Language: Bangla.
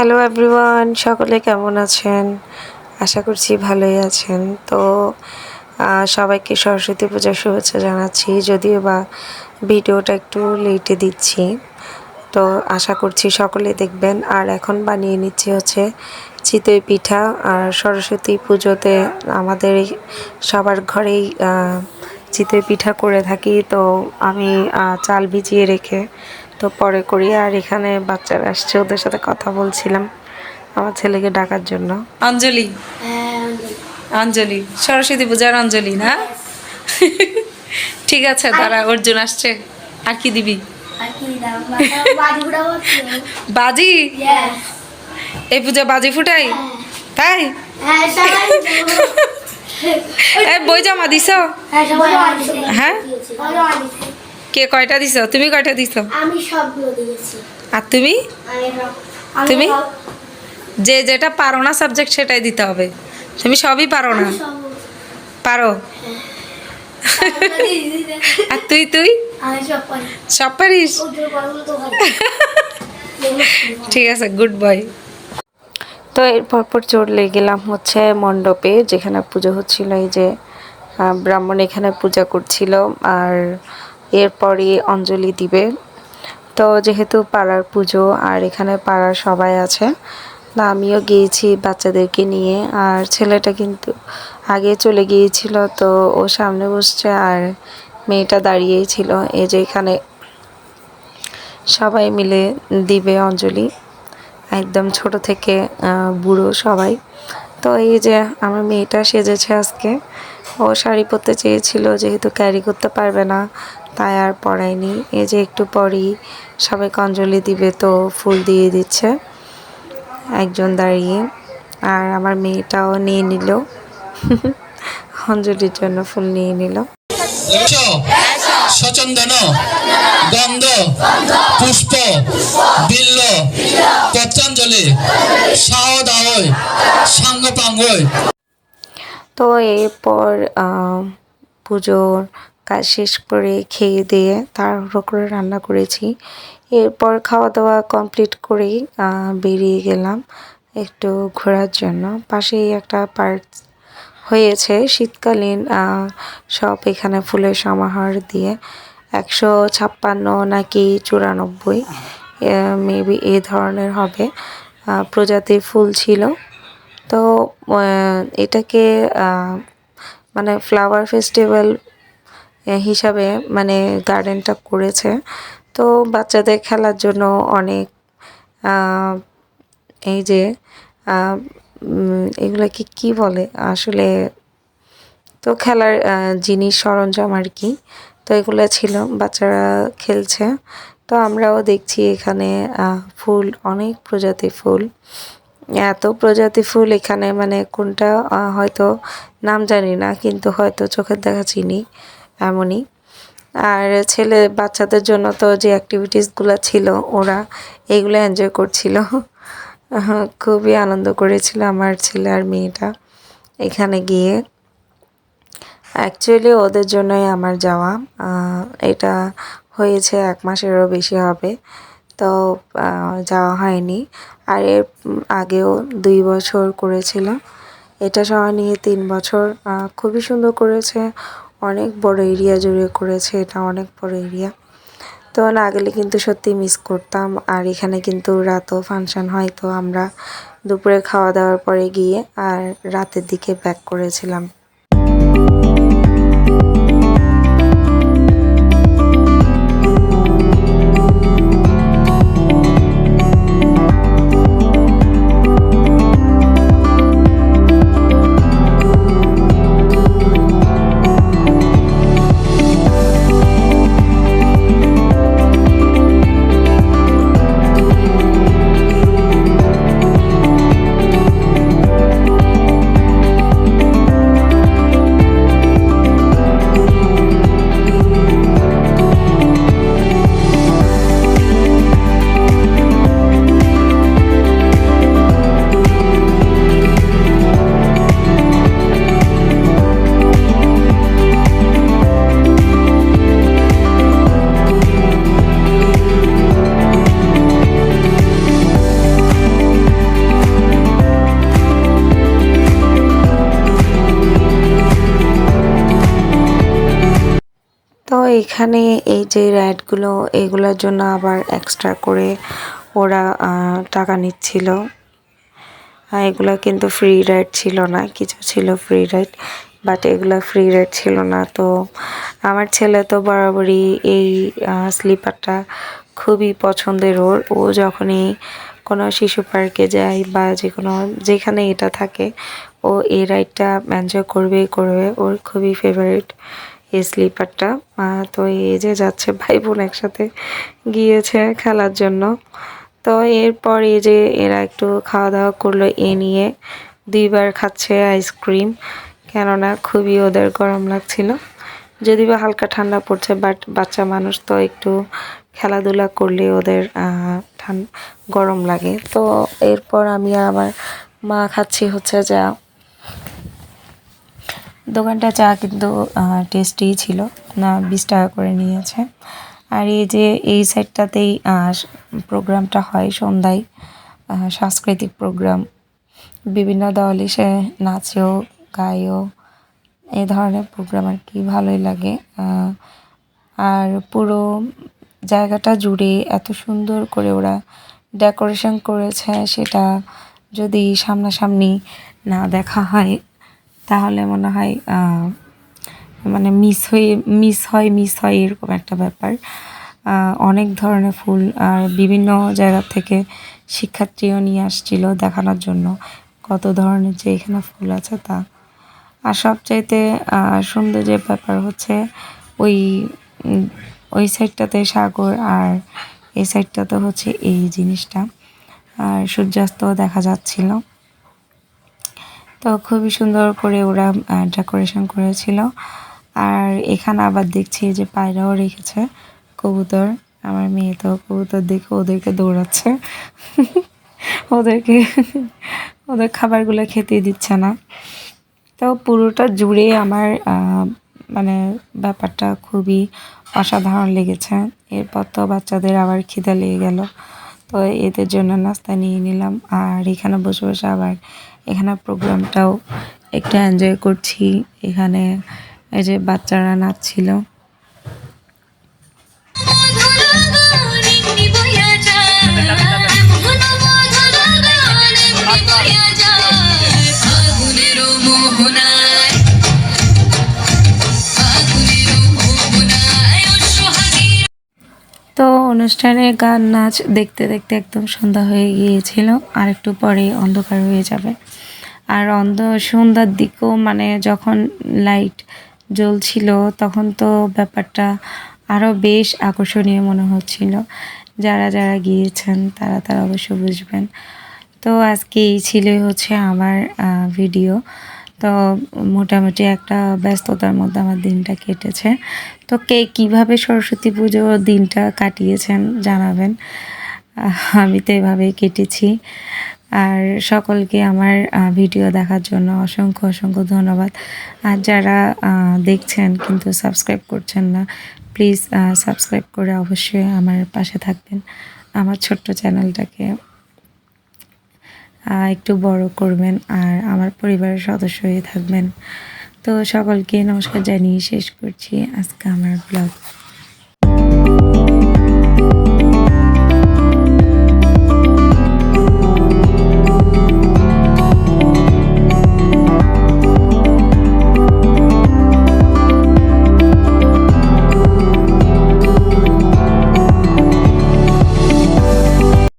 হ্যালো এভরিওয়ান সকলে কেমন আছেন? আশা করছি ভালোই আছেন। তো সবাইকে সরস্বতী পূজার শুভেচ্ছা জানাচ্ছি। যদিও বা ভিডিওটা একটু লেটে দিচ্ছি। তো, আশা করছি সকলে দেখবেন। আর এখন বানিয়ে নিচ্ছি হচ্ছে চিতই পিঠা। আর সরস্বতী পুজোতে আমাদের সবার ঘরেই চিতই পিঠা করে থাকি। তো, আমি চাল ভিজিয়ে রেখে তো পরে করি। আর এখানে বাচ্চারা আসছে ওদের সাথে কথা বলছিলাম আমার ছেলেকে ডাকার জন্য। অঞ্জলি অঞ্জলি সরস্বতী পূজার অঞ্জলি না? ঠিক আছে দাঁড়া অর্জুন আসছে। আর কি দিবি? বাজি? এই পূজা বাজি ফুটাই? তাই? হ্যাঁ। বই জমা দিস হ্যাঁ? হ্যাঁ। কে কয়টা দিছ? তুমি কয়টা দিছ? আমি সবগুলো দিয়েছি। আর তুমি? তুমি? যে যেটা পারো না সাবজেক্ট সেটাই দিতে হবে। তুমি সবই পারো না? পারো? আর তুই তুই? সব পারিস? ঠিক আছে গুড বয় তো এরপর পর চলে গেলাম হচ্ছে মণ্ডপে যেখানে পুজো হচ্ছিল এই যে ব্রাহ্মণ এখানে পূজা করছিল। আর এরপরই অঞ্জলি দিবে। তো যেহেতু পাড়ার পুজো আর এখানে পাড়ার সবাই আছে না আমিও গিয়েছি বাচ্চাদেরকে নিয়ে। আর ছেলেটা কিন্তু আগে চলে গিয়েছিল, তো ও সামনে বসছে আর মেয়েটা দাঁড়িয়েই ছিল। এই যে এখানে সবাই মিলে দিবে অঞ্জলি। একদম ছোট থেকে বুড়ো সবাই। তো এই যে আমার মেয়েটা সেজেছে আজকে। ও শাড়ি পরতে চেয়েছিল, যেহেতু ক্যারি করতে পারবে না তাই আর পরায়নি এই যে একটু পরই সবাইকে অঞ্জলি দিবে তো ফুল দিয়ে দিচ্ছে একজন দাঁড়িয়ে। আর আমার মেয়েটাও নিয়ে নিল। অঞ্জলির জন্য ফুল নিয়ে নিল। সচন্দন গন্ধ পুষ্প বিল্ল পত্রাঞ্জলি সাহদাহয় সাঙ্গপাঙ্গয়। তো এরপর পুজোর কাজ শেষ করে খেয়ে দিয়ে তাড়াহুড়ো করে রান্না করেছি। এরপর খাওয়া দাওয়া কমপ্লিট করেই বেরিয়ে গেলাম একটু ঘোরার জন্য। পাশেই একটা পার্ক হয়েছে শীতকালীন সব এখানে ফুলের সমাহার দিয়ে একশো ছাপ্পান্ন নাকি চুরানব্বই মেবি এ ধরনের হবে প্রজাতির ফুল ছিল। তো এটাকে মানে ফ্লাওয়ার ফেস্টিভ্যাল হিসাবে মানে গার্ডেনটা করেছে। তো বাচ্চাদের খেলার জন্য অনেক এই যে এগুলোকে কি বলে? আসলে তো খেলার জিনিস সরঞ্জাম আর কি। তো এগুলো ছিল, বাচ্চারা খেলছে। তো আমরাও দেখছি এখানে ফুল, অনেক প্রজাতির ফুল। এত প্রজাতি ফুল এখানে মানে কোনটা হয়তো নাম জানি না, কিন্তু হয়তো চোখের দেখা চিনি। এমনই। আর ছেলে বাচ্চাদের জন্য তো যে অ্যাক্টিভিটিসগুলো ছিল, ওরা এগুলো এনজয় করছিল। খুবই আনন্দ করেছিল আমার ছেলে আর মেয়েটা এখানে গিয়ে। অ্যাকচুয়ালি ওদের জন্যই আমার যাওয়া। এটা হয়েছে এক মাসেরও বেশি হবে। তো যাওয়া হয়নি। আর এর আগেও দুই বছর করেছিল। এটা সহ নিয়ে তিন বছর খুবই সুন্দর করেছে। অনেক বড় এরিয়া জুড়ে করেছে, এটা অনেক বড় এরিয়া তো না গেলে কিন্তু সত্যি মিস করতাম। আর এখানে কিন্তু রাতও ফাংশন হয়, তো আমরা দুপুরে খাওয়া দাওয়ার পরে গিয়ে আর রাতের দিকে ব্যাক করেছিলাম। এখানে এই যে রাইডগুলো এগুলোর জন্য আবার এক্সট্রা করে ওরা টাকা নিচ্ছিল। এগুলো কিন্তু ফ্রি রাইড ছিল না, কিছু ছিল ফ্রি রাইড বাট এগুলো ফ্রি রাইড ছিল না। তো আমার ছেলে তো বরাবরই এই স্লিপারটা খুবই পছন্দের ওর। ও যখনই কোনো শিশু পার্কে যায় বা যে কোনো, যেখানে এটা থাকে, ও এই রাইডটা এনজয় করবেই করবে ওর খুবই ফেভারিট এই স্লিপারটা তো এই যে যাচ্ছে ভাই বোন একসাথে গিয়েছে খেলার জন্য। তো এরপর এই যে এরা একটু খাওয়া দাওয়া করল, এ নিয়ে দুইবার খাচ্ছে আইসক্রিম কেননা খুবই ওদের গরম লাগছিল। যদি বা হালকা ঠান্ডা পড়ছে বাট বাচ্চা মানুষ তো একটু খেলাধুলা করলে ওদের গরম লাগে। তো এরপর আমি আমার মা খাচ্ছি হচ্ছে যা দোকানটা চা কিন্তু টেস্টি ছিল। না, বিশ টাকা করে নিয়েছে। আর এই যে, এই সাইডটাতেই প্রোগ্রামটা হয় সন্ধ্যায়। সাংস্কৃতিক প্রোগ্রাম। বিভিন্ন দল এসে নাচেও, গায়েও এই ধরনের প্রোগ্রাম আর কি, ভালোই লাগে। আর পুরো জায়গাটা জুড়ে এত সুন্দর করে ওরা ডেকোরেশন করেছে, সেটা যদি সামনাসামনি না দেখা হয় তাহলে মনে হয় মানে মিস হয়ে মিস হয় মিস হয় এরকম একটা ব্যাপার। অনেক ধরনের ফুল, আর বিভিন্ন জায়গা থেকে শিক্ষার্থীও নিয়ে আসছিল দেখানোর জন্য। কত ধরনের যে এখানে ফুল আছে তা। আর সবচাইতে সুন্দর যে ব্যাপার হচ্ছে, ওই ওই সাইডটাতে সাগর, আর এই সাইডটাতে হচ্ছে এই জিনিসটা। আর সূর্যাস্ত দেখা যাচ্ছিল। তো খুবই সুন্দর করে ওরা ডেকোরেশন করেছিল। আর এখানে আবার দেখছি যে পায়রাও রেখেছে, কবুতর। আমার মেয়ে তো কবুতর দেখে ওদেরকে দৌড়াচ্ছে। ওদেরকে, ওদের খাবারগুলো খেতে দিচ্ছে না। তো পুরোটা জুড়ে আমার মানে ব্যাপারটা খুবই অসাধারণ লেগেছে। এরপর তো বাচ্চাদের আবার খিদে লেগে গেল। তো এদের জন্য নাস্তা নিয়ে নিলাম। আর এখানে বসে বসে আবার প্রোগ্রামটাও একটা এনজয় করছি। এখানে এই যে বাচ্চারা নাচছিল। তো অনুষ্ঠানে গান, নাচ দেখতে দেখতে একদম সন্ধ্যা হয়ে গিয়েছিল। আর একটু পরে অন্ধকার হয়ে যাবে। আর অন্ধ, সন্ধ্যার দিকেও মানে যখন লাইট জ্বলছিল, তখন তো ব্যাপারটা আরও বেশ আকর্ষণীয় মনে হচ্ছিল। যারা যারা গিয়েছেন, তারা তারা অবশ্য বুঝবেন। তো আজকে এই ছিল হচ্ছে আমার ভিডিও তো মোটামুটি একটা ব্যস্ততার মধ্যে আমার দিনটা কেটেছে। তো কে কীভাবে সরস্বতী পুজো দিনটা কাটিয়েছেন জানাবেন। আমি তো এভাবেই কেটেছি। আর সকলকে আমার ভিডিও দেখার জন্য অসংখ্য অসংখ্য ধন্যবাদ। আর যারা দেখছেন কিন্তু সাবস্ক্রাইব করছেন না, প্লিজ সাবস্ক্রাইব করে অবশ্যই আমার পাশে থাকবেন। আমার ছোট্ট চ্যানেলটাকে একটু বড় করবেন আর আমার পরিবারের সদস্য হয়ে থাকবেন। তো সকলকে নমস্কার জানিয়ে শেষ করছি আজকে আমার ব্লগ।